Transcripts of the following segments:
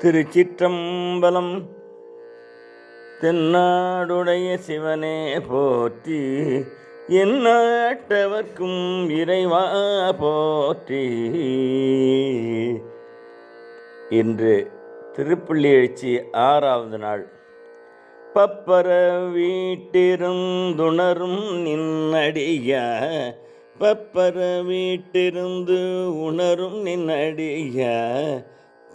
திருச்சிற்றம்பலம் தென்னாடுடைய சிவனே போற்றி எந்நாட்டவர்க்கும் இறைவா போற்றி. இன்று திருப்பள்ளி எழுச்சி ஆறாவது நாள். பப்பர வீட்டிருந்துணரும் நின்னடிய பப்பர வீட்டிருந்து உணரும் நின்னடிய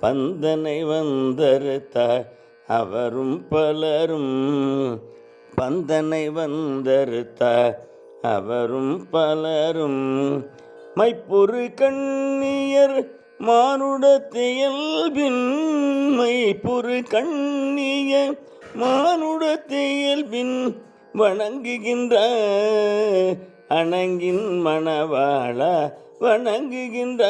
பந்தனை வந்தருத்த அவரும் பலரும் பந்தனை வந்தருத்த அவரும் பலரும். மைப்பொரு கண்ணியர் மானுடத்தியல்பின் மைப்பொரு கண்ணிய மானுடத்தியல்பின் வணங்குகின்ற அணங்கின் மணவாழ வணங்குகின்ற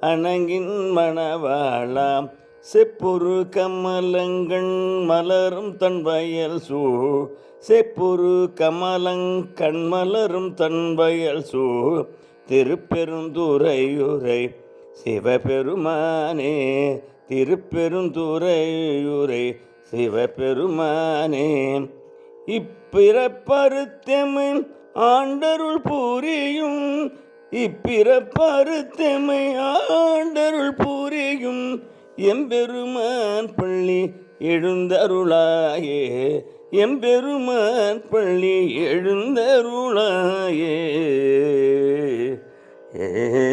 அணங்கின் மணவாளா செப்புரு கமலங்கள் மலரும் தன் வயல் சூழ் செப்புரு கமலங்கண் மலரும் தன் வயல் சூழ் திருப்பெருந்துறையுரை சிவபெருமானே திருப்பெருந்துறையுரை சிவபெருமானே. இப்பிறப்பருத்தமை ஆண்டருள் புரியும் இப்பிறப்பருத்தமை ஆண்டருள் புரியும் எம்பெருமான் பள்ளி எழுந்தருளாயே. எம்பெருமான் பள்ளி எழுந்தருளாயே. ஏ